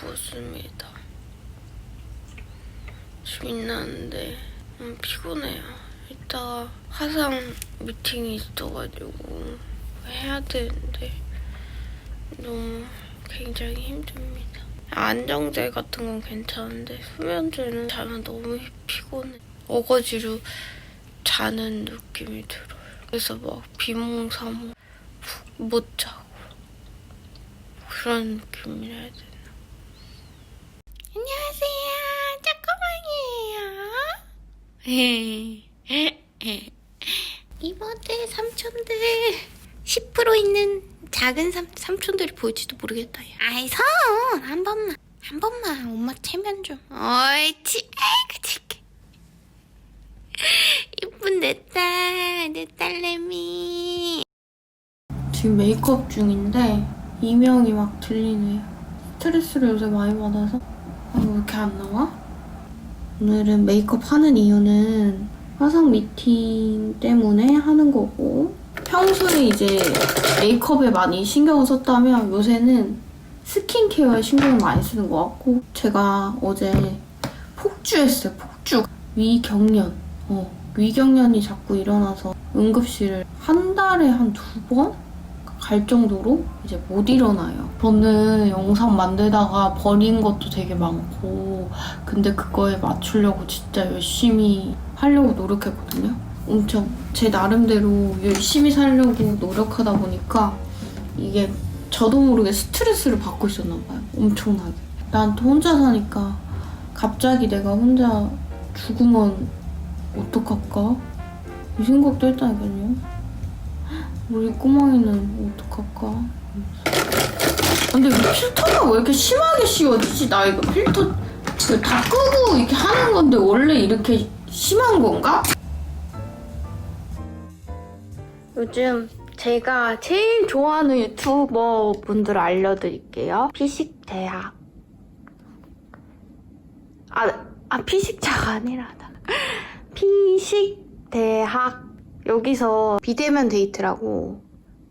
부었습니다. 재밌나는데 음, 피곤해요. 이따가 화상 미팅이 있어가지고 해야 되는데 너무 굉장히 힘듭니다. 안정제 같은 건 괜찮은데 수면제는 자면 너무 피곤해. 어거지로 자는 느낌이 들어요. 그래서 막 비몽사몽 푹못 자고 그런 느낌이라 해야 되나. 안녕하세요. 쪼꼬망이에요. 이모들, 삼촌들 10% 있는 작은 삼, 삼촌들이 보일지도 모르겠다. 야. 아이 선! 한 번만 한 번만 엄마 체면 좀. 옳지. 아이고 착해. 이쁜 내 딸, 내 딸내미. 지금 메이크업 중인데 이명이 막 들리네요. 스트레스를 요새 많이 받아서 아, 왜 이렇게 안 나와? 오늘은 메이크업 하는 이유는 화상 미팅 때문에 하는 거고 평소에 이제 메이크업에 많이 신경을 썼다면 요새는 스킨케어에 신경을 많이 쓰는 것 같고 제가 어제 폭주했어요 폭주 위경련 어, 위경련이 자꾸 일어나서 응급실을 한 달에 한 두 번? 갈 정도로 이제 못 일어나요. 저는 영상 만들다가 버린 것도 되게 많고 근데 그거에 맞추려고 진짜 열심히 하려고 노력했거든요. 엄청 제 나름대로 열심히 살려고 노력하다 보니까 이게 저도 모르게 스트레스를 받고 있었나 봐요. 엄청나게. 난 또 혼자 사니까 갑자기 내가 혼자 죽으면 어떡할까? 이 생각도 했다니까요. 우리 꼬망이는 어떡할까? 근데 이 필터가 왜 이렇게 심하게 씌워지지? 나 이거 필터 다 끄고 이렇게 하는 건데 원래 이렇게 심한 건가? 요즘 제가 제일 좋아하는 유튜버 분들 알려드릴게요. 피식대학. 아, 아 피식자가 아니라 피식대학. 여기서 비대면 데이트라고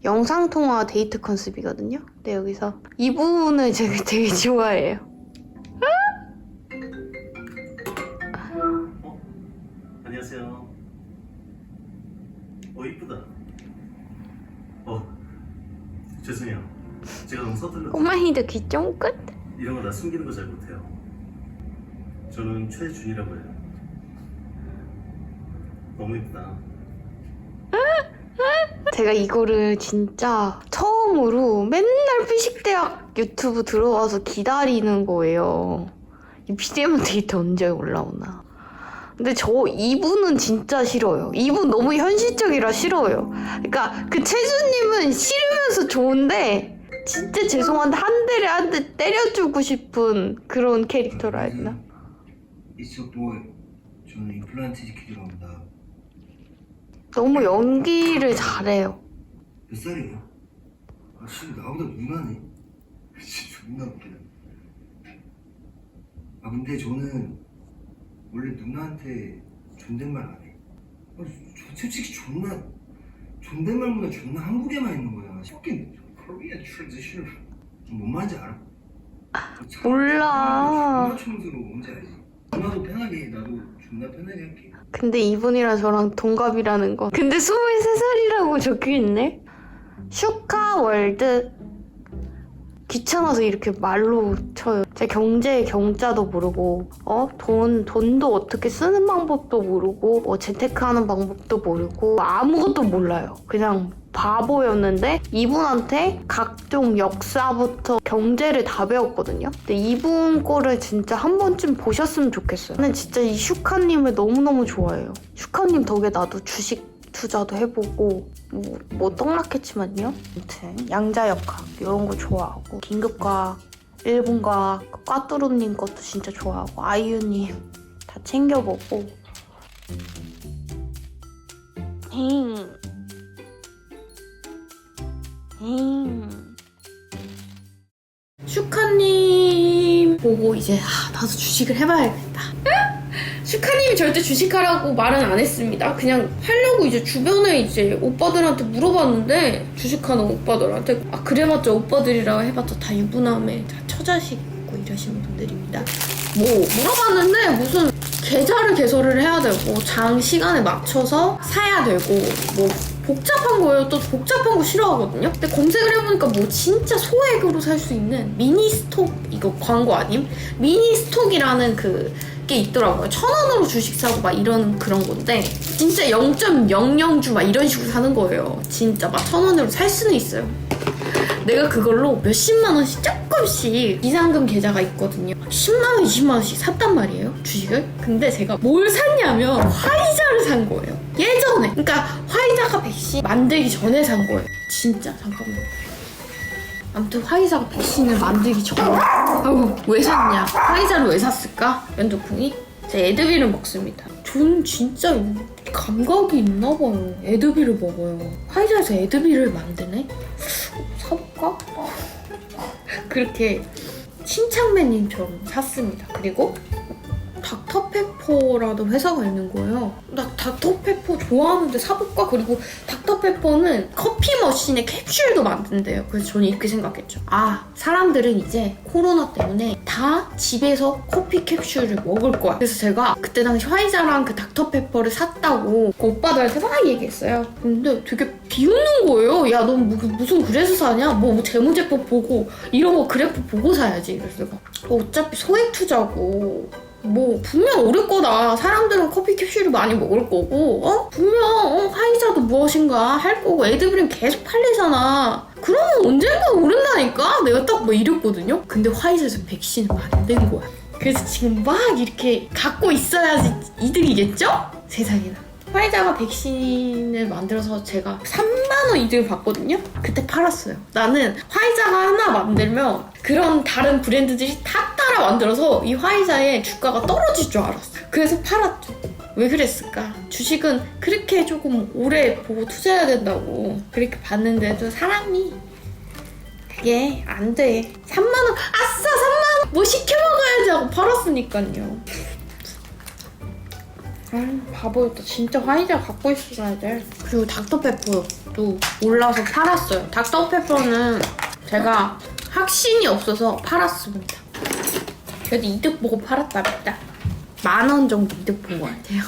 영상통화 데이트 컨셉이거든요. 근데 여기서 이 부분을 제가 되게 좋아해요. 어? 안녕하세요. 어 이쁘다. 어 죄송해요. 제가 너무 서툴러. 꼬마이도 귀 쫑긋? 이런 거 나 숨기는 거 잘 못해요. 저는 최준이라고 해요. 너무 이쁘다. 제가 이거를 진짜 처음으로 맨날 피식대학 유튜브 들어와서 기다리는 거예요. 이 비대면 데이트 언제 올라오나. 근데 저 이분은 진짜 싫어요. 이분 너무 현실적이라 싫어요. 그러니까 그 채주님은 싫으면서 좋은데 진짜 죄송한데 한 대를 한 대 때려주고 싶은 그런 캐릭터라 되나? 이쪽 보이 저는 임플란트 시키기로 합니다 너무 연기를 잘해요. 몇 살이에요? 아 지금 나보다 누나네 진짜 존나 웃기다 아 근데 저는 원래 누나한테 존댓말 안 해 아, 저 솔직히 존나 존댓말 문화 존나 한국에만 있는 거야 fucking Korean tradition 뭔 말인지 알아? 몰라. 존나 촌스러워 뭔지 알지? 누나도 편하게 나도 존나 편하게 할게 근데 이분이랑 저랑 동갑이라는 거. 근데 23살이라고 적혀 있네? 슈카월드. 귀찮아서 이렇게 말로 쳐요. 제 경제 경자도 모르고, 어? 돈, 돈도 어떻게 쓰는 방법도 모르고, 뭐 재테크 하는 방법도 모르고, 아무것도 몰라요. 그냥 바보였는데, 이분한테 각종 역사부터 경제를 다 배웠거든요. 근데 이분 거를 진짜 한 번쯤 보셨으면 좋겠어요. 저는 진짜 이 슈카님을 너무너무 좋아해요. 슈카님 덕에 나도 주식 투자도 해보고 뭐, 뭐 떡락했지만요. 아무튼 양자역학 이런 거 좋아하고 긴급과학, 일본과학, 꽈뚜루님 것도 진짜 좋아하고 아이유님 다 챙겨보고 힝 힝 슈카님 보고 이제 아, 나도 주식을 해봐야겠다. 슈카님이 절대 주식하라고 말은 안 했습니다. 그냥 하려고 이제 주변에 이제 오빠들한테 물어봤는데 주식하는 오빠들한테 아 그래봤자 오빠들이라고 해봤자 다 유부남에 다 처자식 있고 이러시는 분들입니다. 뭐 물어봤는데 무슨 계좌를 개설을 해야 되고 장 시간에 맞춰서 사야 되고 뭐 복잡한 거예요. 또 복잡한 거 싫어하거든요. 근데 검색을 해보니까 뭐 진짜 소액으로 살 수 있는 미니 스톡 이거 광고 아님? 미니 스톡이라는 그 게 있더라고요. 천 원으로 주식 사고 막 이런 그런 건데 진짜 0.00주 막 이런 식으로 사는 거예요. 진짜 막 천 원으로 살 수는 있어요. 내가 그걸로 몇십만 원씩 조금씩 이상금 계좌가 있거든요. 10만 원, 20만 원씩 샀단 말이에요. 주식을. 근데 제가 뭘 샀냐면 화이자를 산 거예요. 예전에. 그러니까 화이자가 백신 만들기 전에 산 거예요. 진짜 잠깐만. 아무튼 화이자가 백신을 만들기 전에. 아우 왜 샀냐? 화이자를 왜 샀을까? 연두콩이? 제 에드비를 먹습니다. 전 진짜 감각이 있나 봐요. 에드비를 먹어요. 화이자에서 에드비를 만드네? 사볼까? 그렇게 침착맨님처럼 샀습니다. 그리고 닥터페퍼라는 회사가 있는 거예요. 나 닥터페퍼 좋아하는데 사볼까? 그리고 닥터페퍼는 커피 머신에 캡슐도 만든대요. 그래서 저는 이렇게 생각했죠. 아, 사람들은 이제 코로나 때문에 다 집에서 커피 캡슐을 먹을 거야. 그래서 제가 그때 당시 화이자랑 그 닥터페퍼를 샀다고 그 오빠들한테 막 얘기했어요. 근데 되게 비웃는 거예요. 야, 넌 무- 무슨 그래서 사냐? 뭐, 뭐 재무제표 보고 이런 거 그래프 보고 사야지. 그래서 내가 어, 어차피 소액 투자고 뭐 분명 오를 거다. 사람들은 커피 캡슐을 많이 먹을 거고, 어? 분명 어, 화이자도 무엇인가 할 거고, 에드브린 계속 팔리잖아. 그러면 언젠가 오른다니까? 내가 딱 뭐 이랬거든요. 근데 화이자에서 백신을 만든 거야. 그래서 지금 막 이렇게 갖고 있어야지 이득이겠죠? 세상에나. 화이자가 백신을 만들어서 제가 3만 원 이득을 봤거든요? 그때 팔았어요. 나는 화이자가 하나 만들면 그런 다른 브랜드들이 다 따라 만들어서 이 화이자의 주가가 떨어질 줄 알았어요. 그래서 팔았죠. 왜 그랬을까? 주식은 그렇게 조금 오래 보고 투자해야 된다고 그렇게 봤는데도 사람이 그게 안 돼. 3만 원, 아싸! 3만 원! 뭐 시켜 먹어야지 하고 팔았으니까요. 아 바보였다 진짜 화이자 갖고 있어야 돼. 그리고 닥터페퍼도 올라서 팔았어요. 닥터페퍼는 제가 확신이 없어서 팔았습니다. 그래도 이득 보고 팔았답니다. 만 원 정도 이득 본 것 같아요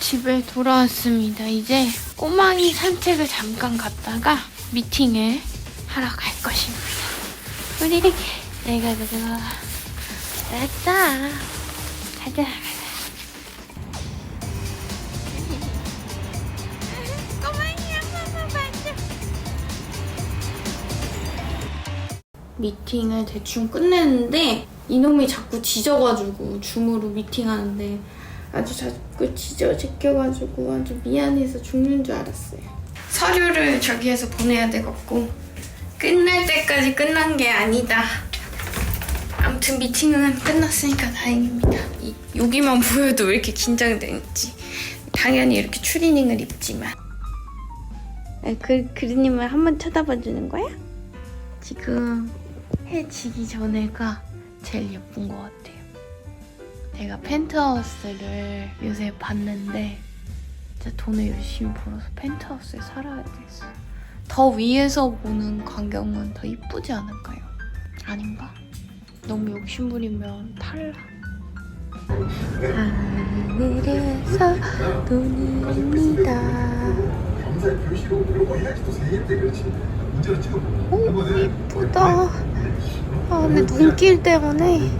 집에 돌아왔습니다. 이제 꼬망이 산책을 잠깐 갔다가 미팅을 하러 갈 것입니다. 우리 내가 그거 됐다. 가자. 미팅을 대충 끝냈는데 이놈이 자꾸 지져가지고 줌으로 미팅하는데 아주 자꾸 지져 제껴가지고 아주 미안해서 죽는 줄 알았어요. 서류를 저기에서 보내야 되겠고 끝날 때까지 끝난 게 아니다. 아무튼 미팅은 끝났으니까 다행입니다. 이, 여기만 보여도 왜 이렇게 긴장되는지 당연히 이렇게 추리닝을 입지만 아, 그, 그리님을 한번 쳐다봐 주는 거야? 지금 해 지기 전에가 제일 예쁜 것 같아요. 내가 펜트하우스를 요새 봤는데 진짜 돈을 열심히 벌어서 펜트하우스에 살아야 되겠어. 더 위에서 보는 광경은 더 이쁘지 않을까요? 아닌가? 너무 욕심부리면 탈락. 하늘에서 찍어보고 오, 예쁘다. 아, 근데 눈길 때문에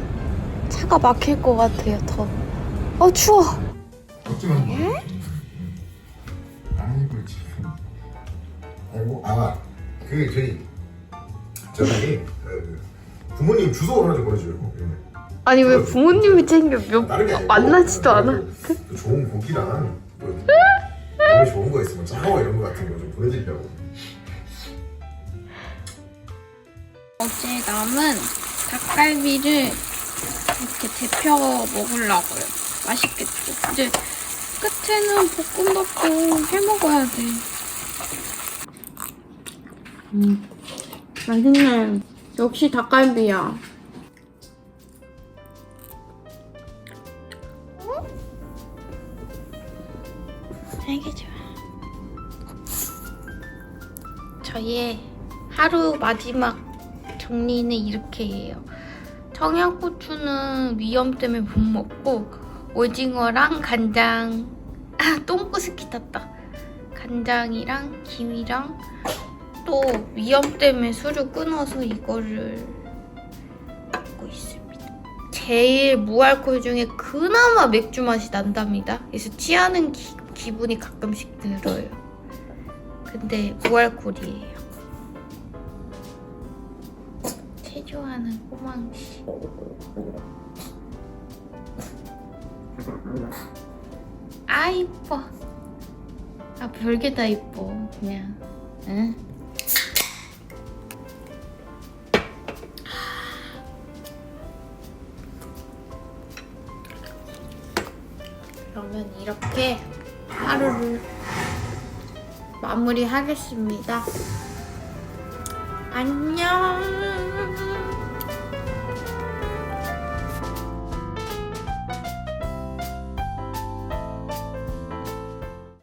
차가 막힐 것 같아요, 더. 어, 추워. 걱정하지 마 아이고 참 아이고 아그 저희 저기 그 부모님 주소 하나 좀 보내줘요 예. 아니, 왜 부모님이 챙겨 몇, 다른 게 아니고 만나지도 않아? 그 좋은 고기랑 뭐 좋은 거 있으면 짜고 이런 거 같은 거 좀 보내드리려고 어제 남은 닭갈비를 이렇게 데펴 먹으려고요. 맛있겠죠? 이제 끝에는 볶음밥도 해 먹어야 돼. 음, 맛있네. 역시 닭갈비야. 되게 좋아. 저의 하루 마지막 정리는 이렇게 해요. 청양고추는 위염 때문에 못 먹고 오징어랑 간장 아 똥구스키 탔다. 간장이랑 김이랑 또 위염 때문에 술을 끊어서 이거를 먹고 있습니다. 제일 무알콜 중에 그나마 맥주 맛이 난답니다. 그래서 취하는 기, 기분이 가끔씩 들어요. 근데 무알콜이에요. 하는 꼬망씨. 아 이뻐. 아 별게 다 이뻐. 그냥. 응? 그러면 이렇게 하루를 마무리하겠습니다. 안녕.